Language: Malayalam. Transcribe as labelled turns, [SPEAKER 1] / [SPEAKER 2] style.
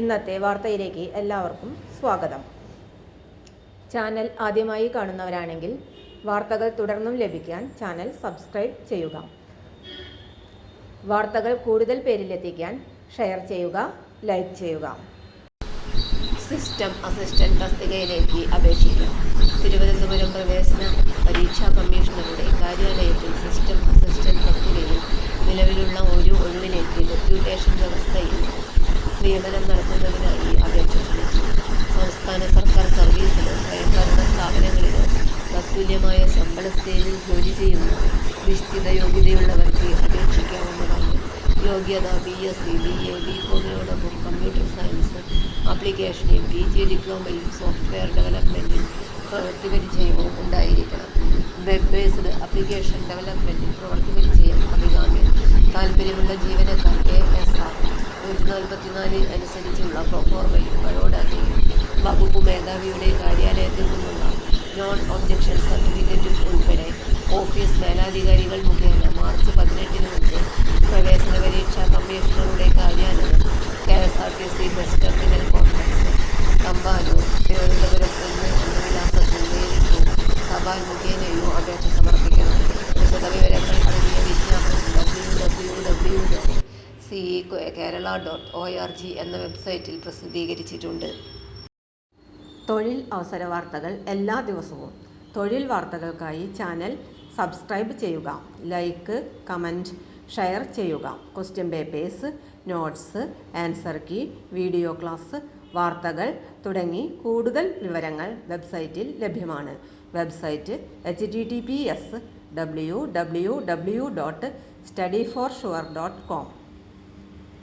[SPEAKER 1] ഇന്നത്തെ വാർത്തയിലേക്ക് എല്ലാവർക്കും സ്വാഗതം. ചാനൽ ആദ്യമായി കാണുന്നവരാണെങ്കിൽ വാർത്തകൾ തുടർന്നും ലഭിക്കാൻ ചാനൽ സബ്സ്ക്രൈബ് ചെയ്യുക. വാർത്തകൾ കൂടുതൽ പേരിലെത്തിക്കാൻ ഷെയർ ചെയ്യുക ലൈക്ക് ചെയ്യുക.
[SPEAKER 2] സിസ്റ്റം അസിസ്റ്റന്റ് തസ്തികയിലേക്ക് അപേക്ഷിക്കാം. തിരുവനന്തപുരം പ്രവേശന പരീക്ഷാ കമ്മീഷണറുടെ കാര്യാലയത്തിൽ സിസ്റ്റം അസിസ്റ്റന്റ് തസ്തികയിൽ നിലവിലുള്ള ഒരു ഒഴിവിലേക്ക് ഡെപ്യൂട്ടേഷൻ വ്യവസ്ഥയിൽ നിയമനം നടത്തുന്നതിനായി അപേക്ഷ അപേക്ഷിച്ചു സംസ്ഥാന സർക്കാർ സർവീസിലോ സ്വയംഭരണ സ്ഥാപനങ്ങളിലോ തത്തുല്യമായ ശമ്പള സ്കെയിലിൽ ജോലി ചെയ്യുന്ന നിശ്ചിത യോഗ്യതയുള്ളവർക്ക് അപേക്ഷിക്കാവുന്നതാണ് യോഗ്യത B S C B A B കോമിനോടൊപ്പം computer science ആപ്ലിക്കേഷനിൽ പി ജി ഡിപ്ലോമയും സോഫ്റ്റ്വെയർ ഡെവലപ്മെന്റിൽ പ്രവൃത്തി പരിചയവും ഉണ്ടായിരിക്കണം വെബ് ബേസ്ഡ് ആപ്ലിക്കേഷൻ ഡെവലപ്മെന്റിൽ പ്രവൃത്തി പരിചയം അഭികാമ്യം. താല്പര്യമുള്ള ജീവനക്കാർ നൂറ്റി നാൽപ്പത്തിനാല് അനുസരിച്ചുള്ള പ്രൊഫോർമയും ബയോഡാറ്റയും വകുപ്പ് മേധാവിയുടെ കാര്യാലയത്തിൽ നിന്നുള്ള നോൺ ഒബ്ജക്ഷൻ സർട്ടിഫിക്കറ്റും ഉൾപ്പെടെ ഓഫീസ് മേലധികാരികൾ മുഖേന മാർച്ച് പതിനെട്ടിന് മുമ്പ് പ്രവേശന പരീക്ഷാ കമ്മീഷണറുടെ കാര്യാലയം K S R T C bus terminal complex Thampanoor തിരുവനന്തപുരത്ത് നിന്ന് എന്ന വിലാസത്തിൽ നേരിട്ടോ തപാൽ മുഖേനയോ അപേക്ഷ സമർപ്പിക്കണം. വിശദവിവരങ്ങൾ അടങ്ങിയ C E Kerala dot O R G എന്ന വെബ്സൈറ്റിൽ പ്രസിദ്ധീകരിച്ചിട്ടുണ്ട്.
[SPEAKER 1] തൊഴിൽ അവസര വാർത്തകൾ എല്ലാ ദിവസവും. തൊഴിൽ വാർത്തകൾക്കായി ചാനൽ സബ്സ്ക്രൈബ് ചെയ്യുക. ലൈക്ക് കമന്റ് ഷെയർ ചെയ്യുക. Question papers notes answer key video class വാർത്തകൾ തുടങ്ങി കൂടുതൽ വിവരങ്ങൾ വെബ്സൈറ്റിൽ ലഭ്യമാണ്. Website H T T P S W W W dot study for sure dot com